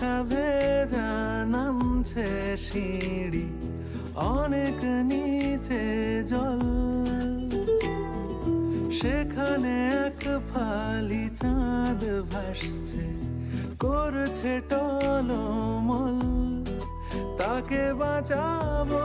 কুয়াশা ভেজা নামছে সিঁড়ি, অনেক নিচে জল। সেখানে এক ফালি চাঁদ ভাসছে, করছে টলমল। তাকে বাঁচাবো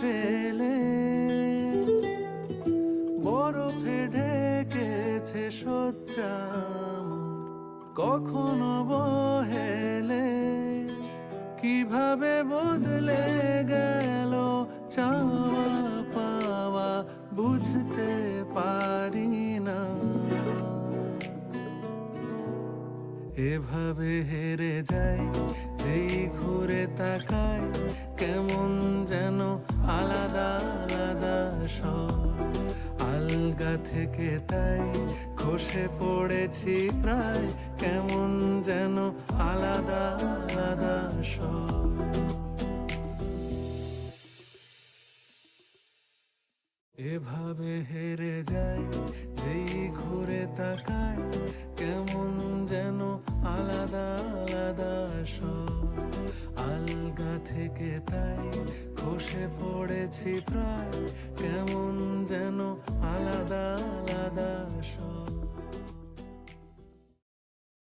ফেলে। বরফে ঢেকেছে সজ্জা কখনো বহেলে। কীভাবে বদলে গেল চাওয়া পাওয়া বুঝতে পারি না। এভাবে হেরে যায় যেই ঘুরে তাকায় কেমন থেকে তাই খসে পড়েছি প্রায়। কেমন যেন আলাদা আলাদা সব। এভাবে হেরে যায় যেই ঘুরে তাকায় কেমন যেন আলাদা আলাদা সব। আলগা থেকে তাই খসে পড়েছি প্রায়, কেমন